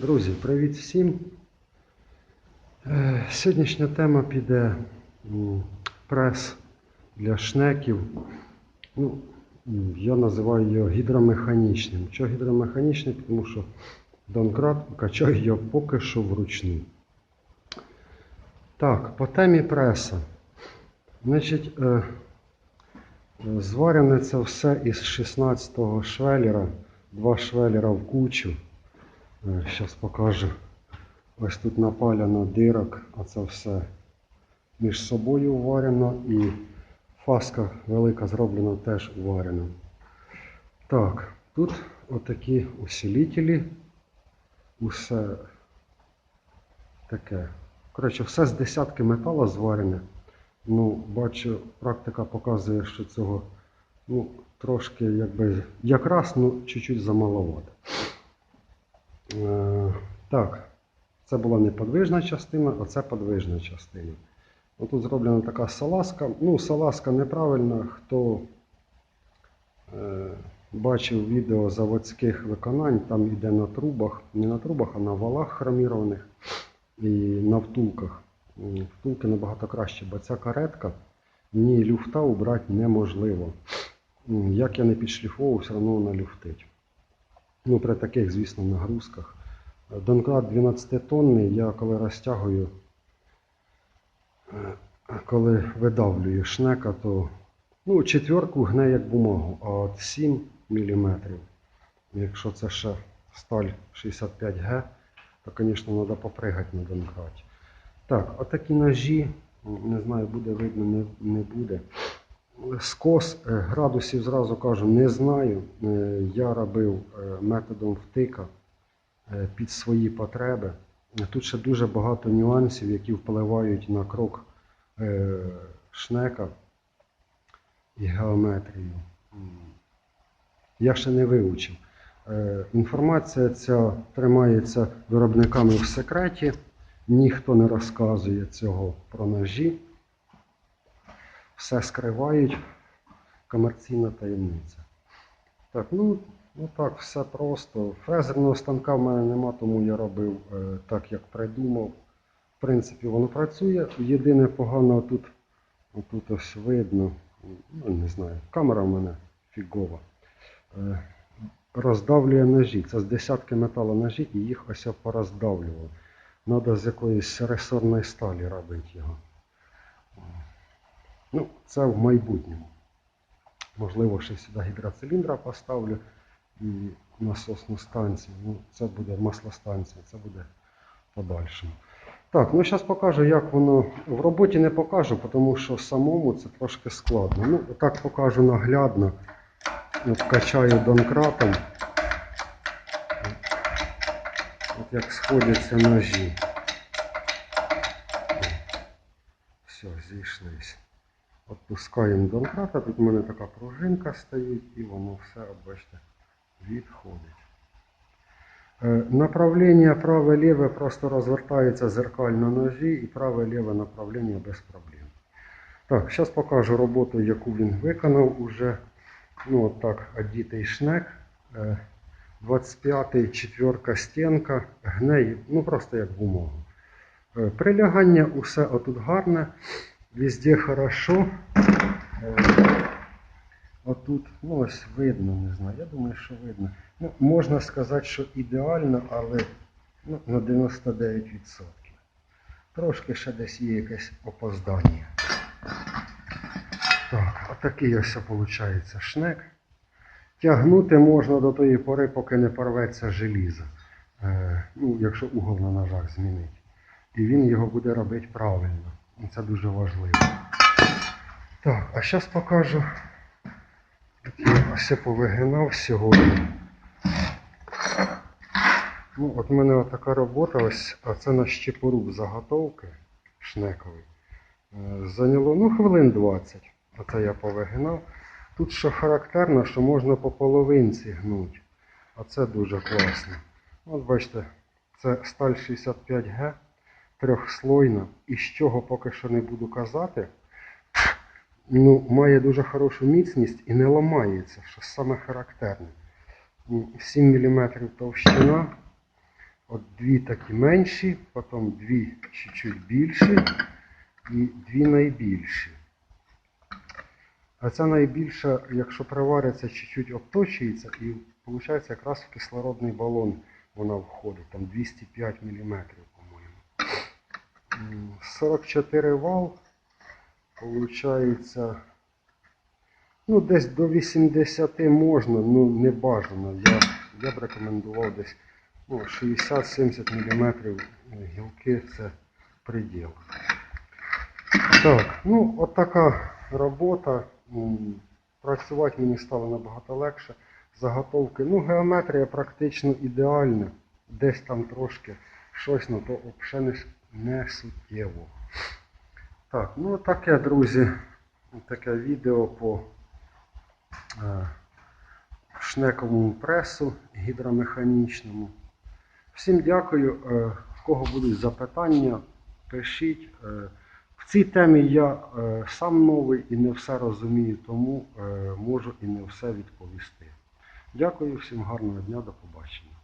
Друзі, привіт всім. Е, Сьогоднішня тема піде прес для шнеків. Ну, я називаю його гідромеханічним. Чого гідромеханічним? Тому що Донкрат качаю його поки що вручну. Так, по темі преса. Значить, е, зварене це все із 16-го швеллера. Два швеллера в кучу. Зараз покажу. Ось тут напаляно дирок, а це все між собою уварено і фаска велика зроблена теж уварена. Так, тут отакі усилителі. Усе таке. Коротше, все з десятки металу зварене. Ну, бачу, практика показує, що цього ну, трошки якби якраз, ну, чуть-чуть замаловато. Е, Так, це була неподвижна частина, а це подвижна частина. Тут зроблена така салазка. Ну, салазка неправильна. Хто е, бачив відео заводських виконань, там йде на трубах, не на трубах, а на валах хромірованих і на втулках. Втулки набагато краще, бо ця каретка, ні люфта убрати неможливо. Як я не підшліфовував, все одно вона люфтить. Ну, при таких, звісно, нагрузках. Донкрат 12 тонний, я коли розтягую, коли видавлюю шнека, то ну, четверку гне як бумагу, а от 7 мм, якщо це ще сталь 65Г, то, звісно, треба попригати на донкраті. Так, отакі ножі, не знаю, буде видно, не, не буде. Скос е, градусів зразу кажу, не знаю. Е, Я робив е, методом втика під свої потреби. Тут ще дуже багато нюансів, які впливають на крок шнека і геометрію. Я ще не вивчив. Інформація ця тримається виробниками в секреті. Ніхто не розказує цього про ножі все скривають. Комерційна таємниця. Так, ну, ну так, все просто. Фрезерного станка в мене нема, тому я робив е, так, як придумав. В принципі, воно працює. Єдине погано тут, тут ось видно, ну не знаю, камера в мене фігова. Е, роздавлює ножі. Це з десятки металоножі і їх ось я пороздавлював. Треба з якоїсь ресорної сталі робити його. Ну, це в майбутньому. Можливо, ще сюди гідроциліндра поставлю і насосну станцію. Ну, це буде маслостанція, це буде подальшому. Так, ну зараз покажу, як воно в роботі не покажу, тому що самому це трошки складно. Ну, так покажу наглядно. От качаю донкратом. От як сходяться ножі. Все, зійшлися. Отпускаємо донкрата, тут у мене така пружинка стоїть і воно все, бачите, відходить. Е, Направлення праве-ліве просто розвертається зеркально ножі і праве-ліве направлення без проблем. Так, зараз покажу роботу, яку він виконав уже. Ну, от так, одітий шнек. Е, 25-й четверка стінка, гнеє, ну просто як бумагу. Е, Прилягання усе отут гарне. Везде хорошо. Е, Отут, ну ось видно, не знаю. Я думаю, що видно. Ну, можна сказати, що ідеально, але ну, на 99%. Трошки ще десь є якесь опоздання. Так, отакий ось виходить шнек. Тягнути можна до тої пори, поки не порветься желізо. Е, ну, якщо угол на ножах змінить. І він його буде робити правильно. І це дуже важливо. Так, а зараз покажу. Я все повигинав сьогодні. Ну, от у мене така робота, ось, а це на щепоруб заготовки шнековий. Е, Зайняло ну, хвилин 20. Оце я повигинав. Тут що характерно, що можна по половинці гнути. А це дуже класно. От бачите, це сталь 65Г трьохслойна. І з чого поки що не буду казати. Ну, має дуже хорошу міцність і не ламається, що саме характерне. 7 мм товщина. От дві такі менші, потім дві чуть-чуть більші і дві найбільші. А ця найбільша, якщо привариться, чуть-чуть обточується і виходить якраз в кислородний балон вона входить, там 205 мм, 44 вал, виходить, ну десь до 80 можна, ну не бажано. Я, я б рекомендував десь ну, 60-70 мм гілки це приділ. Так, ну от робота. Працювати мені стало набагато легше. Заготовки, ну, геометрія практично ідеальна. Десь там трошки щось, ну то взагалі не суттєво. Так, ну таке, друзі, таке відео по е, шнековому пресу гідромеханічному. Всім дякую. Е, В кого будуть запитання, пишіть. Е, В цій темі я сам новий і не все розумію, тому можу і не все відповісти. Дякую всім гарного дня, до побачення.